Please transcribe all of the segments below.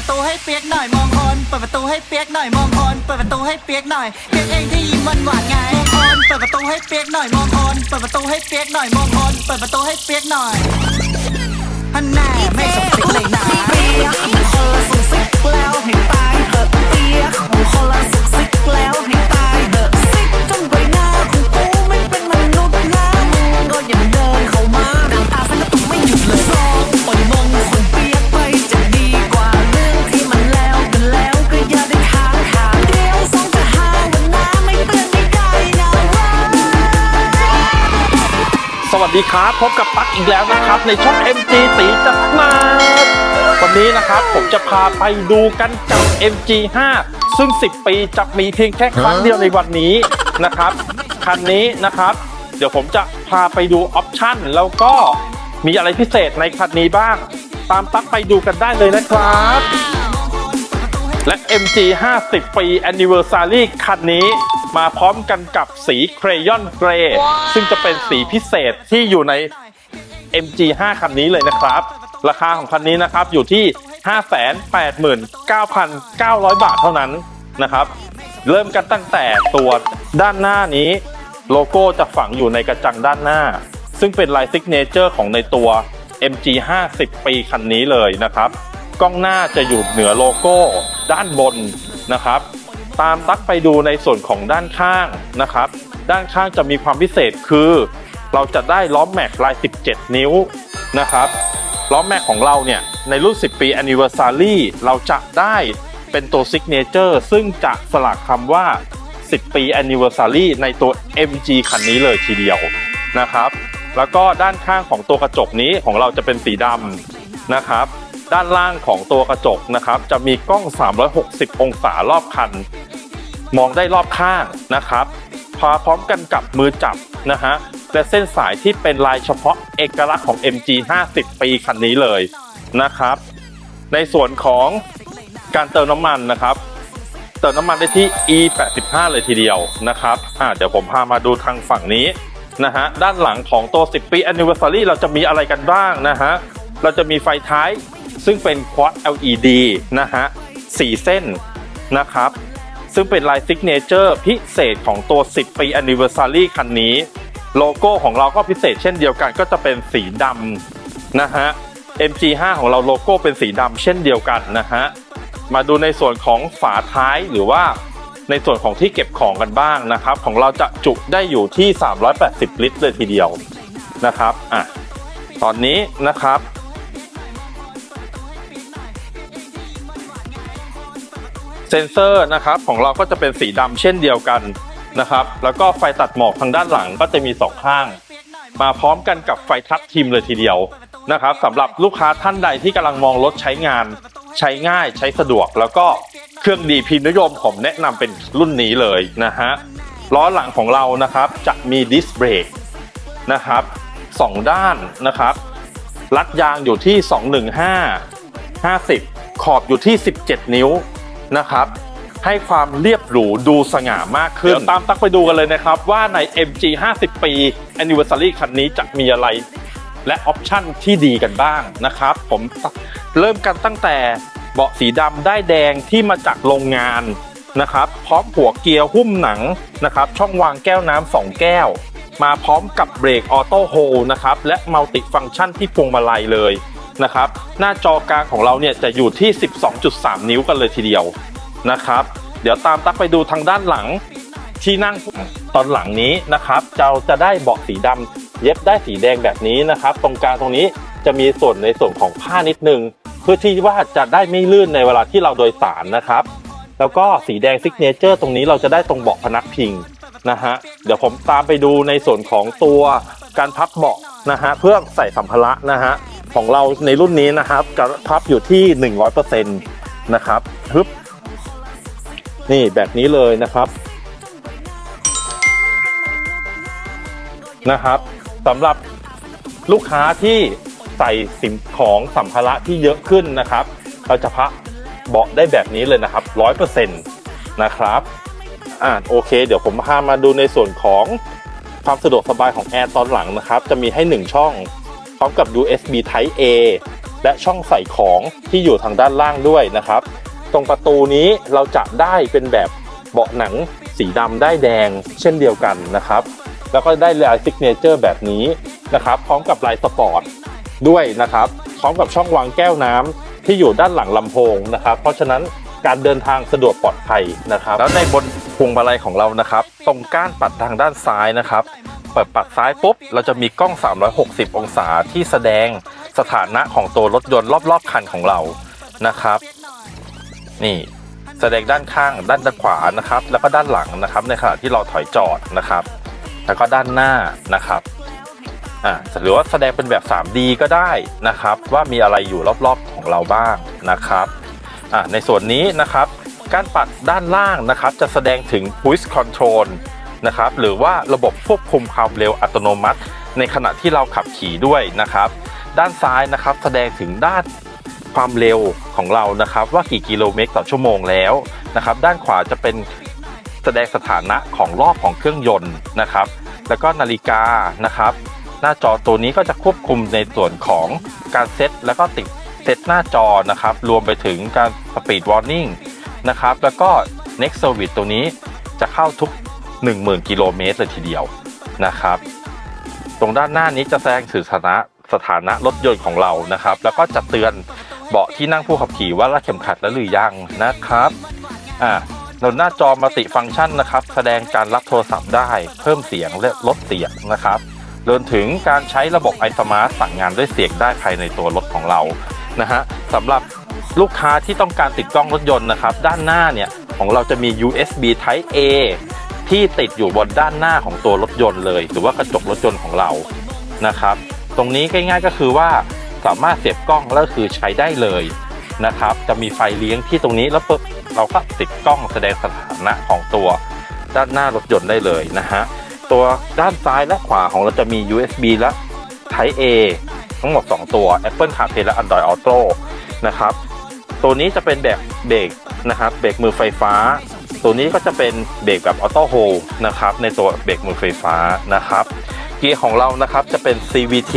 ประตูให้เปียกหน่อยมองคนเปิดประตูให้เปียกหน่อยมองคนเปิดประตูให้เปียกหน่อยเปียกเองที่ยิ้มหวานหวานๆไงมองคนเปิดประตูให้เปียกหน่อยมองคนเปิดประตูให้เปียกหน่อยมองคนเปิดประตูให้เปียกหน่อยฮันแน่ไม่สมสิกเลยนะเปียกคนละสุกซิกแล้วให้ตายเถอะเปียก วัสดีครับ พบกับปักอีกแล้วนะครับ ในช่อง MG ตีจัดมา วันนี้นะครับผมจะพาไปดูกันกับ MG5 ซึ่ง 10 ปีจะมีเพียงแค่ครั้งเดียวในวันนี้นะครับ คันนี้นะครับ เดี๋ยวผมจะพาไปดูออปชั่นแล้วก็มีอะไรพิเศษในคันนี้บ้าง ตามปักไปดูกันได้เลยนะครับ และ MG 50 ปี Anniversary คันนี้ มาพร้อมกันกับสีเครยอนเกรย์ซึ่งจะเป็นสีพิเศษที่อยู่ใน MG 5 คันนี้เลยนะครับ ราคาของคันนี้นะครับอยู่ที่ 589,900 บาทเท่านั้นนะครับ เริ่มกันตั้งแต่ตัวด้านหน้านี้ โลโก้จะฝังอยู่ในกระจังด้านหน้า ซึ่งเป็นลายซิกเนเจอร์ของในตัว MG 50ปีคันนี้เลยนะครับ กล้องหน้าจะอยู่เหนือโลโก้ด้านบนนะครับ ตามตักไปดูในส่วนของด้านข้างนะครับ ด้านข้างจะมีความพิเศษคือ เราจะได้ล้อแม็กลาย 17 นิ้วนะครับล้อแม็กของเราเนี่ย ในรุ่น 10 ปี Anniversary เราจะได้เป็นตัว Signature ซึ่งจะสลักคำว่า 10 ปี Anniversary ในตัว MG คันนี้เลยทีเดียวนะครับ แล้วก็ด้านข้างของตัวกระจกนี้ของเราจะเป็นสีดำนะครับ ด้านล่างของตัวกระจกนะครับ จะมีกล้อง 360 องศารอบคัน มองได้รอบข้างนะครับพาพร้อมกันกับมือจับนะฮะและเส้นสายที่เป็นลายเฉพาะเอกลักษณ์ของ MG 50 ปีคันนี้เลยนะครับ ในส่วนของการเติมน้ำมันนะครับ เติมน้ำมันได้ที่ E85 เลยทีเดียวนะครับอ่าเดี๋ยวผมพามาดูทางฝั่งนี้นะฮะด้านหลังของตัว 10 ปี Anniversary เราจะมีอะไรกันบ้างนะฮะ เราจะมีไฟท้าย ซึ่งเป็น Quad LED นะฮะสี่เส้นนะครับ ซึ่งเป็นลายซิกเนเจอร์พิเศษของตัว 10 ปี Anniversary คันนี้ โลโก้ของเราก็พิเศษเช่นเดียวกันก็จะเป็นสีดำนะฮะ MG5 ของเราโลโก้เป็นสีดำเช่นเดียวกันนะฮะ มาดูในส่วนของฝาท้ายหรือว่าในส่วนของที่เก็บของกันบ้างนะครับ ของเราจะจุได้อยู่ที่ 380 ลิตรเลยทีเดียวนะครับอะตอนนี้นะครับ เซนเซอร์นะครับของเราก็จะเป็นสีดำเช่นเดียวกันนะครับ แล้วก็ไฟตัดหมอกทางด้านหลังก็จะมีสองข้าง มาพร้อมกันกับไฟทัชทิมเลยทีเดียวนะครับสำหรับลูกค้าท่านใดที่กำลังมองรถใช้งาน ใช้ง่ายใช้สะดวก แล้วก็เครื่องดีพิมพ์นิยมผมแนะนำเป็นรุ่นนี้เลยนะฮะล้อหลังของเรานะครับจะมีดิสเบรกนะครับสองด้านนะครับรัดยางอยู่ที่ 215 50 ขอบอยู่ที่ 17 นิ้ว นะครับ ให้ความเรียบหรูดูสง่ามากขึ้น เดี๋ยวตามตักไปดูกันเลยนะครับ ว่าใน MG 50 ปี Anniversary คันนี้จะมีอะไร และออปชั่นที่ดีกันบ้างนะครับ ผมเริ่มกันตั้งแต่เบาะสีดำได้แดงที่มาจากโรงงานนะครับ พร้อมหัวเกียร์หุ้มหนังนะครับ ช่องวางแก้วน้ำสองแก้ว มาพร้อมกับเบรกออโต้โฮนะครับ และมัลติฟังก์ชันที่พวงมาลัยเลย นะครับ หน้าจอกลางของเราเนี่ยจะอยู่ที่ 12.3 นิ้วกันเลยทีเดียวนะครับ เดี๋ยวตามตักไปดูทางด้านหลังที่นั่งตอนหลังนี้นะครับเราจะได้เบาะสีดำเย็บได้สีแดงแบบนี้นะครับ ตรงกลางตรงนี้จะมีส่วนในส่วนของผ้านิดนึง เพื่อที่ว่าจะได้ไม่ลื่นในเวลาที่เราโดยสารนะครับ แล้วก็สีแดงซิกเนเจอร์ตรงนี้เราจะได้ตรงเบาะพนักพิงนะฮะเดี๋ยวผมตามไปดูในส่วนของตัวการพับเบาะนะฮะเพื่อใส่สัมภาระนะฮะ ของเราในรุ่นนี้นะครับจะพับอยู่ที่ 100%นะครับฮึบนี่แบบนี้เลยนะครับนะครับสำหรับลูกค้าที่ใส่สิ่งของสัมภาระที่เยอะขึ้นนะครับ เราจะพับเบาะได้แบบนี้เลยนะครับร้อยเปอร์เซ็นต์นะครับอ่าโอเค เดี๋ยวผมพามาดูในส่วนของความสะดวกสบายของแอร์ตอนหลังนะครับ จะมีให้ 1 ช่อง พร้อมกับ USB Type A และช่องใส่ของที่อยู่ทางด้านล่างด้วยนะครับ ตรงประตูนี้เราจะได้เป็นแบบเบาะหนังสีดำได้แดงเช่นเดียวกันนะครับ แล้วก็ได้ลายซิกเนเจอร์แบบนี้นะครับ พร้อมกับลายสปอร์ตด้วยนะครับ พร้อมกับช่องวางแก้วน้ำที่อยู่ด้านหลังลำโพงนะครับ เพราะฉะนั้นการเดินทางสะดวกปลอดภัยนะครับ แล้วในบนพวงมาลัยของเรานะครับ ตรงก้านปัดทางด้านซ้ายนะครับ ปิดปัดซ้ายปุ๊บ เราจะมีกล้อง 360 องศาที่แสดงสถานะของตัวรถยนต์รอบๆคันของเรานะครับ นี่แสดงด้านข้างด้านขวานะครับ แล้วก็ด้านหลังนะครับ ในขณะที่เราถอยจอดนะครับ แล้วก็ด้านหน้านะครับอ่าหรือว่าแสดงเป็นแบบ 3D ก็ได้นะครับ ว่ามีอะไรอยู่รอบๆของเราบ้างนะครับอ่าในส่วนนี้นะครับ การปัดด้านล่างนะครับ จะแสดงถึง Cruise Control นะครับหรือว่าระบบควบคุมความเร็วอัตโนมัติ ในขณะที่เราขับขี่ด้วยนะครับ ด้านซ้ายนะครับแสดงถึงด้านความเร็วของเรานะครับ ว่ากี่กิโลเมตรต่อชั่วโมงแล้วนะครับ ด้านขวาจะเป็นแสดงสถานะของรอบของเครื่องยนต์นะครับ แล้วก็นาฬิกานะครับ หน้าจอตัวนี้ก็จะควบคุมในส่วนของการเซตแล้วก็ติดเซตหน้าจอนะครับ รวมไปถึงการ Speed Warning นะครับ แล้วก็ Next Service ตัวนี้จะเข้าทุก 10,000 กิโลเมตรเลยทีเดียวนะครับ ตรงด้านหน้านี้จะแสดงถึงสถานะสถานะรถยนต์ของเรานะครับ แล้วก็จะเตือนเบาะที่นั่งผู้ขับขี่ว่ารัดเข็มขัดแล้วหรือยังนะครับอ่าหน้าจอมัลติฟังก์ชันนะครับ แสดงการรับโทรศัพท์ได้ เพิ่มเสียงและลดเสียงนะครับรวมถึงการใช้ระบบ iSmart สั่งงานด้วยเสียงได้ภายในตัวรถของเรานะฮะสำหรับลูกค้าที่ต้องการติดกล้องรถยนต์นะครับ ด้านหน้าเนี่ยของเราจะมี USB Type A ที่ติดอยู่บนด้านหน้าของตัวรถยนต์เลย หรือว่ากระจกรถยนต์ของเรานะครับ ตรงนี้ง่ายๆก็คือว่าสามารถเสียบกล้องแล้วคือใช้ได้เลยนะครับ จะมีไฟเลี้ยงที่ตรงนี้แล้วปุ๊บเราก็ติดกล้องแสดงสถานะของตัวด้านหน้ารถยนต์ได้เลยนะฮะตัวด้านซ้ายและขวาของเราจะมี USB และ Type A ทั้งหมด 2 ตัว Apple CarPlay และ Android Auto นะครับ ตัวนี้จะเป็นแบบเบรกนะครับเบรกมือไฟฟ้า ตัวนี้ก็จะเป็นเบรกแบบออโต้โฮนะครับในตัวเบรกมือไฟฟ้านะครับ เกียร์ของเรานะครับจะเป็น CVT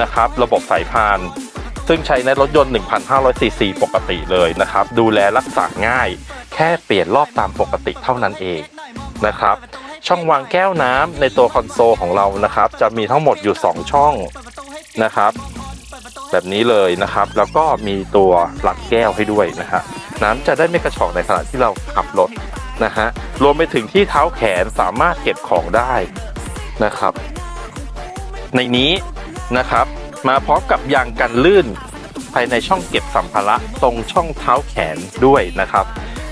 นะครับระบบสายพาน ซึ่งใช้ในรถยนต์ 1,500ซีซีปกติเลยนะครับ ดูแลรักษาง่าย แค่เปลี่ยนรอบตามปกติเท่านั้นเองนะครับ ช่องวางแก้วน้ำในตัวคอนโซลของเรานะครับ จะมีทั้งหมดอยู่ 2 ช่องนะครับ แบบนี้เลยนะครับ แล้วก็มีตัวหลักแก้วให้ด้วยนะฮะ น้ำจะได้ไม่กระชอกในขณะที่เราขับรถนะฮะรวมไปถึงที่เท้าแขนสามารถเก็บของได้นะครับ ในนี้นะครับ มาพร้อมกับยางกันลื่น ภายในช่องเก็บสัมภาระตรงช่องเท้าแขนด้วยนะครับ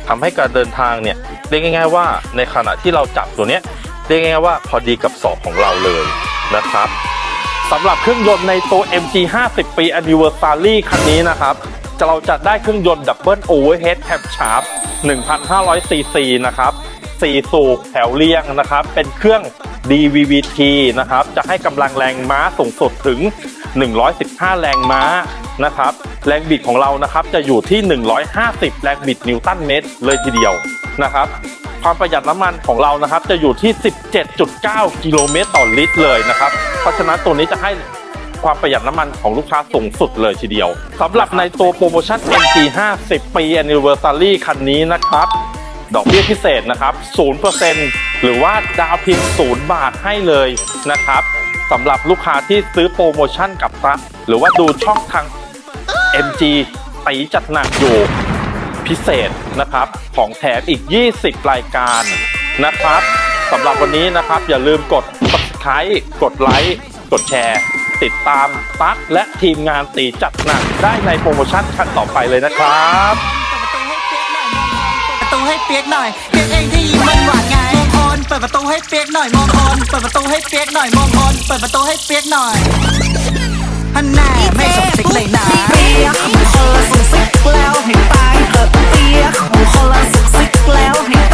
ทำให้การเดินทางเนี่ยเรียกง่าย ๆ ว่าในขณะที่เราจับตัวเนี้ยเรียกง่ายๆว่าพอดีกับศอกของเราเลยนะครับสำหรับเครื่องยนต์ในตัว MG 50 ปี Anniversary คันนี้นะครับ เราจะได้เครื่องยนต์ Double Overhead Cam Shaft 1,500 cc นะครับ4 สูบแถวเรียงนะครับ เป็นเครื่อง DVVT นะครับ จะให้กำลังแรงม้าสูงสุดถึง 115 แรงม้านะครับ แรงบิดของเรานะครับจะอยู่ที่ 150 แรงบิดนิวตันเมตรเลยทีเดียวนะครับ ความประหยัดน้ำมันของเรานะครับจะอยู่ที่ 17.9 กิโลเมตรต่อลิตรเลยนะครับ เพราะฉะนั้นตัวนี้จะให้ ความประหยัดน้ำมันของลูกค้าสูงสุดเลยทีเดียวสำหรับในตัวโปรโมชั่น MG 50 ปี Anniversary คันนี้นะครับ ดอกเบี้ยพิเศษนะครับ 0%หรือว่าดาวเพียง0บาทให้เลยนะครับสำหรับลูกค้าที่ซื้อโปรโมชั่นกับซักหรือว่าดูช่องทาง MG ตีจัดหนักอยู่พิเศษนะครับ ของแถมอีก 20 รายการนะครับสำหรับวันนี้นะครับ อย่าลืมกด subscribe กดไลค์ กดแชร์ ติดตามตั๊กและทีมงานตีจัดหนักได้ในโปรโมชั่นขั้นต่อไปเลยนะครับประตูให้เปียกหน่อยเปียกเองที่ยิ้มมันหวานไงมองคนเปิดประตูให้เปียกหน่อยมองคนเปิดประตูให้เปียกหน่อยมองคนเปิดประตูให้เปียกหน่อยฮันแน่ไม่สมสิกเลยนะเปียกมันคนละสิกแล้วให้ตายเถอะเปียกมันคนละสิกแล้วให้